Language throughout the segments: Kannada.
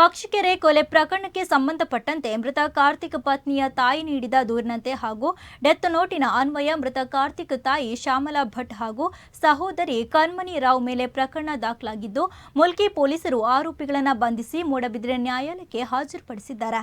ಪಕ್ಷಿಕೆರೆ ಕೊಲೆ ಪ್ರಕರಣಕ್ಕೆ ಸಂಬಂಧಪಟ್ಟಂತೆ ಮೃತ ಕಾರ್ತಿಕ್ ಪತ್ನಿಯ ತಾಯಿ ನೀಡಿದ ದೂರಿನಂತೆ ಹಾಗೂ ಡೆತ್ ನೋಟಿನ ಅನ್ವಯ ಮೃತ ಕಾರ್ತಿಕ್ ತಾಯಿ ಶ್ಯಾಮಲಾ ಭಟ್ ಹಾಗೂ ಸಹೋದರಿ ಕನ್ಮನಿ ರಾವ್ ಮೇಲೆ ಪ್ರಕರಣ ದಾಖಲಾಗಿದ್ದು, ಮುಲ್ಕಿ ಪೊಲೀಸರು ಆರೋಪಿಗಳನ್ನು ಬಂಧಿಸಿ ಮೂಡಬಿದ್ರೆ ನ್ಯಾಯಾಲಯಕ್ಕೆ ಹಾಜರುಪಡಿಸಿದ್ದಾರೆ.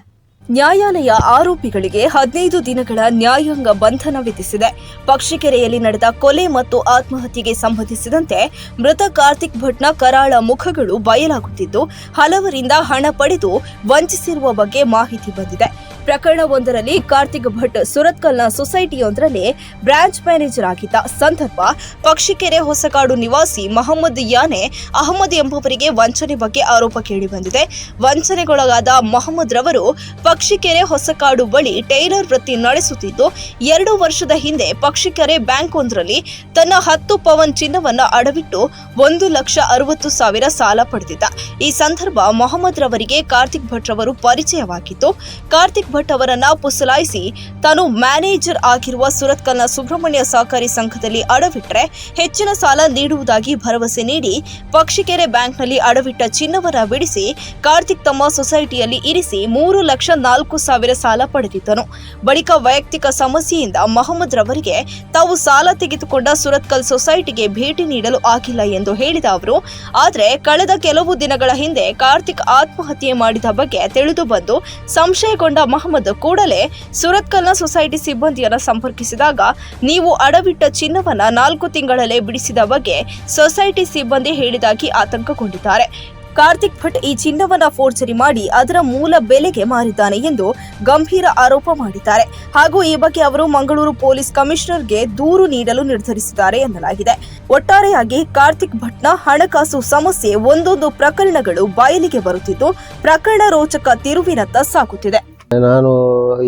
ನ್ಯಾಯಾಲಯ ಆರೋಪಿಗಳಿಗೆ ಹದಿನೈದು ದಿನಗಳ ನ್ಯಾಯಾಂಗ ಬಂಧನ ವಿಧಿಸಿದೆ. ಪಕ್ಷಿಕೆರೆಯಲ್ಲಿ ನಡೆದ ಕೊಲೆ ಮತ್ತು ಆತ್ಮಹತ್ಯೆಗೆ ಸಂಬಂಧಿಸಿದಂತೆ ಮೃತ ಕಾರ್ತಿಕ್ ಭಟ್ನ ಕರಾಳ ಮುಖಗಳು ಬಯಲಾಗುತ್ತಿದ್ದು, ಹಲವರಿಂದ ಹಣ ಪಡೆದು ವಂಚಿಸಿರುವ ಬಗ್ಗೆ ಮಾಹಿತಿ ಬಂದಿದೆ. ಪ್ರಕರಣವೊಂದರಲ್ಲಿ ಕಾರ್ತಿಕ್ ಭಟ್ ಸುರತ್ಕಲ್ನ ಸೊಸೈಟಿಯೊಂದರಲ್ಲಿ ಬ್ರಾಂಚ್ ಮ್ಯಾನೇಜರ್ ಆಗಿದ್ದ ಸಂದರ್ಭ, ಪಕ್ಷಿಕೆರೆ ಹೊಸಕಾಡು ನಿವಾಸಿ ಮಹಮ್ಮದ್ ಯಾನೆ ಅಹಮದ್ ಎಂಬುವರಿಗೆ ವಂಚನೆ ಬಗ್ಗೆ ಆರೋಪ ಕೇಳಿಬಂದಿದೆ. ವಂಚನೆಗೊಳಗಾದ ಮೊಹಮ್ಮದ್ ರವರು ಪಕ್ಷಿಕೆರೆ ಹೊಸಕಾಡು ಬಳಿ ಟೈಲರ್ ವೃತ್ತಿ ನಡೆಸುತ್ತಿದ್ದು, ಎರಡು ವರ್ಷದ ಹಿಂದೆ ಪಕ್ಷಿಕೆರೆ ಬ್ಯಾಂಕ್ ಒಂದರಲ್ಲಿ ತನ್ನ ಹತ್ತು ಪವನ್ ಚಿನ್ನವನ್ನು ಅಡವಿಟ್ಟು ಒಂದು ಲಕ್ಷ ಅರವತ್ತು ಸಾವಿರ ಸಾಲ ಪಡೆದಿದ್ದ. ಈ ಸಂದರ್ಭ ಮೊಹಮ್ಮದ್ ರವರಿಗೆ ಕಾರ್ತಿಕ್ ಭಟ್ ರವರು ಪರಿಚಯವಾಗಿತ್ತು ಕಾರ್ತಿಕ್ ಭಟ್ ಅವರನ್ನ ಪುಸಲಾಯಿಸಿ ತಾನು ಮ್ಯಾನೇಜರ್ ಆಗಿರುವ ಸುರತ್ಕಲ್ನ ಸುಬ್ರಹ್ಮಣ್ಯ ಸಹಕಾರಿ ಸಂಘದಲ್ಲಿ ಅಡವಿಟ್ರೆ ಹೆಚ್ಚಿನ ಸಾಲ ನೀಡುವುದಾಗಿ ಭರವಸೆ ನೀಡಿ ಪಕ್ಷಿಕೆರೆ ಬ್ಯಾಂಕ್ನಲ್ಲಿ ಅಡವಿಟ್ಟ ಚಿನ್ನವನ್ನ ಬಿಡಿಸಿ ಕಾರ್ತಿಕ್ ತಮ್ಮ ಸೊಸೈಟಿಯಲ್ಲಿ ಇರಿಸಿ ಮೂರು ಲಕ್ಷ ನಾಲ್ಕು ಸಾವಿರ ಸಾಲ ಪಡೆದಿದ್ದನು. ಬಳಿಕ ವೈಯಕ್ತಿಕ ಸಮಸ್ಯೆಯಿಂದ ಮೊಹಮ್ಮದ್ ರವರಿಗೆ ತಾವು ಸಾಲ ತೆಗೆದುಕೊಂಡ ಸುರತ್ಕಲ್ ಸೊಸೈಟಿಗೆ ಭೇಟಿ ನೀಡಲು ಆಗಿಲ್ಲ ಎಂದು ಹೇಳಿದ ಅವರು, ಆದರೆ ಕಳೆದ ಕೆಲವು ದಿನಗಳ ಹಿಂದೆ ಕಾರ್ತಿಕ್ ಆತ್ಮಹತ್ಯೆ ಮಾಡಿದ ಬಗ್ಗೆ ತಿಳಿದು ಬಂದು ಸಂಶಯಗೊಂಡ ಮಹಮ್ಮದ್ ಕೂಡಲೇ ಸುರತ್ಕಲ್ನ ಸೊಸೈಟಿ ಸಿಬ್ಬಂದಿಯನ್ನ ಸಂಪರ್ಕಿಸಿದಾಗ ನೀವು ಅಡವಿಟ್ಟ ಚಿನ್ನವನ್ನ ನಾಲ್ಕು ತಿಂಗಳಲ್ಲೇ ಬಿಡಿಸಿದ ಬಗ್ಗೆ ಸೊಸೈಟಿ ಸಿಬ್ಬಂದಿ ಹೇಳಿದಾಗಿ ಆತಂಕಗೊಂಡಿದ್ದಾರೆ. ಕಾರ್ತಿಕ್ ಭಟ್ ಈ ಚಿನ್ನವನ್ನ ಫೋರ್ಜರಿ ಮಾಡಿ ಅದರ ಮೂಲ ಬೆಲೆಗೆ ಮಾರಿದ್ದಾನೆ ಎಂದು ಗಂಭೀರ ಆರೋಪ ಮಾಡಿದ್ದಾರೆ. ಹಾಗೂ ಈ ಬಗ್ಗೆ ಅವರು ಮಂಗಳೂರು ಪೊಲೀಸ್ ಕಮಿಷನರ್ಗೆ ದೂರು ನೀಡಲು ನಿರ್ಧರಿಸಿದ್ದಾರೆ ಎನ್ನಲಾಗಿದೆ. ಒಟ್ಟಾರೆಯಾಗಿ ಕಾರ್ತಿಕ್ ಭಟ್ನ ಹಣಕಾಸು ಸಮಸ್ಯೆ ಒಂದೊಂದು ಪ್ರಕರಣಗಳು ಬಯಲಿಗೆ ಬರುತ್ತಿದ್ದು, ಪ್ರಕರಣ ರೋಚಕ ತಿರುವಿನತ್ತ ಸಾಗುತ್ತಿದೆ. ನಾನು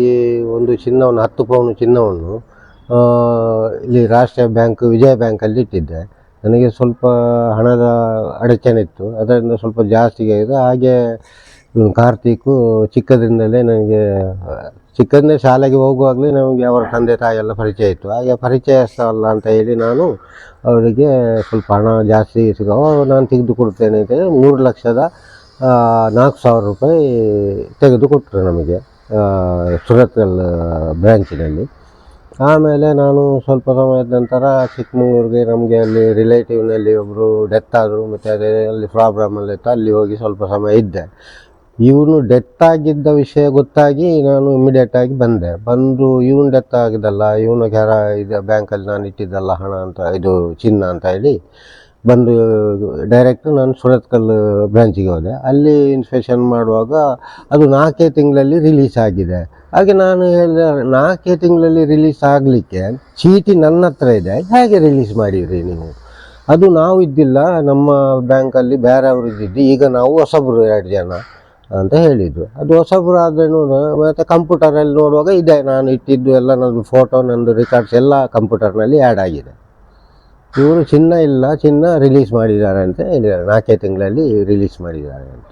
ಈ ಒಂದು ಚಿನ್ನವನ್ನು ಹತ್ತು ಪೌನು ಚಿನ್ನವನ್ನು ಇಲ್ಲಿ ರಾಷ್ಟ್ರೀಯ ಬ್ಯಾಂಕ್ ವಿಜಯ ಬ್ಯಾಂಕಲ್ಲಿ ಇಟ್ಟಿದ್ದೆ. ನನಗೆ ಸ್ವಲ್ಪ ಹಣದ ಅಡಚಣೆ ಇತ್ತು. ಅದರಿಂದ ಸ್ವಲ್ಪ ಜಾಸ್ತಿಗೆ ಆಗಿದೆ ಹಾಗೆ ಇವನು ಕಾರ್ತಿಕು ಚಿಕ್ಕದ್ರಿಂದಲೇ ನನಗೆ ಆ, ಶಾಲೆಗೆ ಹೋಗುವಾಗಲೇ ನಮಗೆ ಅವರ ತಂದೆ ತಾಯಿಯೆಲ್ಲ ಪರಿಚಯ ಇತ್ತು. ಹಾಗೆ ಪರಿಚಯಸ್ಥಲ್ಲ ಅಂತ ಹೇಳಿ ನಾನು ಅವರಿಗೆ ಸ್ವಲ್ಪ ಹಣ ಜಾಸ್ತಿ ಸಿಗೋ ನಾನು ತೆಗೆದುಕೊಡ್ತೇನೆ ಕೊಡ್ತೇನೆ ಅಂತ ಹೇಳಿ ಮೂರು ಲಕ್ಷದ ನಾಲ್ಕು ಸಾವಿರ ರೂಪಾಯಿ ತೆಗೆದುಕೊಟ್ರು ನಮಗೆ. ಸುರತ್ಕಲ್ ಬ್ರ್ಯಾಂಚಿನಲ್ಲಿ ಆಮೇಲೆ ನಾನು ಸ್ವಲ್ಪ ಸಮಯದ ನಂತರ ಚಿಕ್ಕಮಗಳೂರಿಗೆ ನಮಗೆ ಅಲ್ಲಿ ರಿಲೇಟಿವ್ನಲ್ಲಿ ಒಬ್ಬರು ಡೆತ್ ಆದರು, ಮತ್ತು ಅದೇ ಅಲ್ಲಿ ಪ್ರಾಬ್ಲಮಲ್ಲಿ ಇತ್ತು, ಅಲ್ಲಿ ಹೋಗಿ ಸ್ವಲ್ಪ ಸಮಯ ಇದ್ದೆ. ಇವನು ಡೆತ್ ಆಗಿದ್ದ ವಿಷಯ ಗೊತ್ತಾಗಿ ನಾನು ಇಮಿಡಿಯೇಟ್ ಆಗಿ ಬಂದೆ. ಬಂದು ಇವನು ಡೆತ್ ಆಗಿದ್ದಲ್ಲ, ಇವನು ಕೆರ ಇದು ಬ್ಯಾಂಕಲ್ಲಿ ನಾನು ಇಟ್ಟಿದ್ದಲ್ಲ ಹಣ ಅಂತ, ಇದು ಚಿನ್ನ ಅಂತ ಹೇಳಿ ಬಂದು ಡೈರೆಕ್ಟ್ ನಾನು ಸುರತ್ಕಲ್ ಬ್ರಾಂಚಿಗೆ ಹೋದೆ. ಅಲ್ಲಿ ಇನ್ಸ್ಪೆಕ್ಷನ್ ಮಾಡುವಾಗ ಅದು ನಾಲ್ಕೇ ತಿಂಗಳಲ್ಲಿ ರಿಲೀಸ್ ಆಗಿದೆ. ಹಾಗೆ ನಾನು ಹೇಳಿದೆ, ನಾಲ್ಕೇ ತಿಂಗಳಲ್ಲಿ ರಿಲೀಸ್ ಆಗಲಿಕ್ಕೆ ಚೀಟಿ ನನ್ನ ಹತ್ರ ಇದೆ, ಹೇಗೆ ರಿಲೀಸ್ ಮಾಡಿದ್ರಿ ನೀವು? ಅದು ನಾವು ಇದ್ದಿಲ್ಲ, ನಮ್ಮ ಬ್ಯಾಂಕಲ್ಲಿ ಬೇರೆಯವರು ಇದ್ದಿದ್ದು, ಈಗ ನಾವು ಹೊಸಬ್ರು ಎರಡು ಜನ ಅಂತ ಹೇಳಿದರು. ಅದು ಹೊಸಬ್ರು ಆದ್ರೂ ಮತ್ತು ಕಂಪ್ಯೂಟರಲ್ಲಿ ನೋಡುವಾಗ ಇದೆ, ನಾನು ಇಟ್ಟಿದ್ದು ಎಲ್ಲ ನನ್ನದು ಫೋಟೋ ನಂದು ರೆಕಾರ್ಡ್ಸ್ ಎಲ್ಲ ಕಂಪ್ಯೂಟರ್ನಲ್ಲಿ ಆ್ಯಡ್ ಆಗಿದೆ. ಇವರು ಚಿನ್ನ ಇಲ್ಲ ಚಿನ್ನ ರಿಲೀಸ್ ಮಾಡಿದ್ದಾರೆ ಅಂತ ಹೇಳಿದ್ದಾರೆ. ನಾಲ್ಕೇ ತಿಂಗಳಲ್ಲಿ ರಿಲೀಸ್ ಮಾಡಿದ್ದಾರೆ ಅಂತ